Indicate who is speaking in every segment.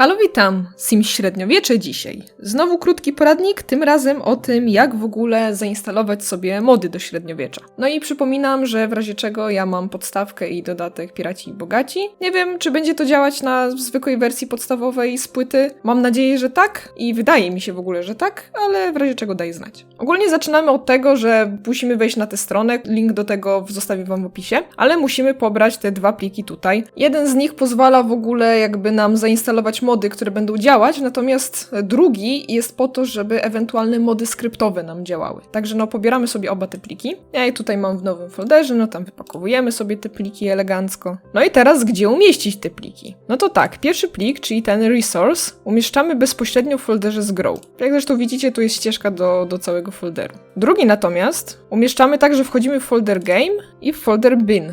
Speaker 1: Halo, witam! Sims Średniowiecze dzisiaj. Znowu krótki poradnik, tym razem o tym, jak w ogóle zainstalować sobie mody do średniowiecza. No i przypominam, że w razie czego ja mam podstawkę i dodatek Piraci i Bogaci. Nie wiem, czy będzie to działać na zwykłej wersji podstawowej z płyty. Mam nadzieję, że tak i wydaje mi się w ogóle, że tak, ale w razie czego daj znać. Ogólnie zaczynamy od tego, że musimy wejść na tę stronę, link do tego zostawię wam w opisie, ale musimy pobrać te dwa pliki tutaj. Jeden z nich pozwala w ogóle jakby nam zainstalować mody, które będą działać, natomiast drugi jest po to, żeby ewentualne mody skryptowe nam działały. Także no pobieramy sobie oba te pliki. Ja je tutaj mam w nowym folderze, no tam wypakowujemy sobie te pliki elegancko. No i teraz gdzie umieścić te pliki? No to tak, pierwszy plik, czyli ten resource, umieszczamy bezpośrednio w folderze z grow. Jak zresztą widzicie, tu jest ścieżka do, do całego folderu. Drugi natomiast umieszczamy tak, że wchodzimy w folder game i w folder bin.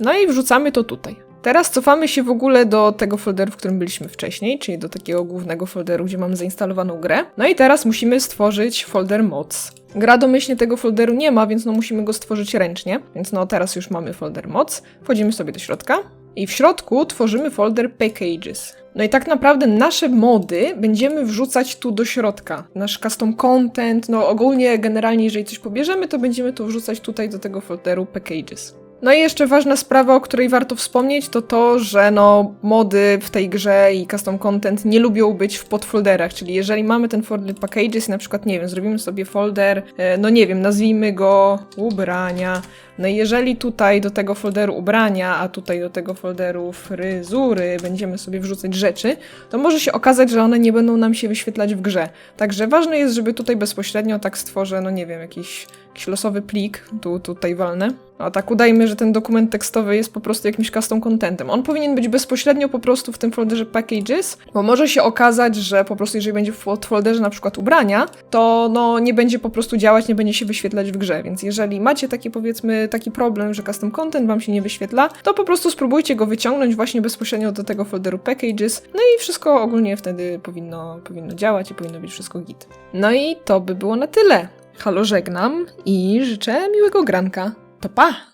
Speaker 1: No i wrzucamy to tutaj. Teraz cofamy się w ogóle do tego folderu, w którym byliśmy wcześniej, czyli do takiego głównego folderu, gdzie mamy zainstalowaną grę. No i teraz musimy stworzyć folder mods. Gra domyślnie tego folderu nie ma, więc no musimy go stworzyć ręcznie. Więc no teraz już mamy folder mods. Wchodzimy sobie do środka i w środku tworzymy folder packages. No i tak naprawdę nasze mody będziemy wrzucać tu do środka. Nasz custom content, no ogólnie generalnie jeżeli coś pobierzemy, to będziemy to wrzucać tutaj do tego folderu packages. No i jeszcze ważna sprawa, o której warto wspomnieć, to to, że no mody w tej grze i custom content nie lubią być w podfolderach, czyli jeżeli mamy ten folder packages na przykład, nie wiem, zrobimy sobie folder, e, no nie wiem, nazwijmy go ubrania, no i jeżeli tutaj do tego folderu ubrania, a tutaj do tego folderu fryzury będziemy sobie wrzucać rzeczy, to może się okazać, że one nie będą nam się wyświetlać w grze. Także ważne jest, żeby tutaj bezpośrednio tak stworzę, no nie wiem, jakiś, jakiś losowy plik, tu, tutaj walnę. A tak udajmy, że ten dokument tekstowy jest po prostu jakimś custom contentem. On powinien być bezpośrednio po prostu w tym folderze packages, bo może się okazać, że po prostu jeżeli będzie w folderze na przykład ubrania, to no nie będzie po prostu działać, nie będzie się wyświetlać w grze. Więc jeżeli macie taki powiedzmy taki problem, że custom content wam się nie wyświetla, to po prostu spróbujcie go wyciągnąć właśnie bezpośrednio do tego folderu packages. No i wszystko ogólnie wtedy powinno, powinno działać i powinno być wszystko git. No i to by było na tyle. Halo, żegnam i życzę miłego granka. Pa pa!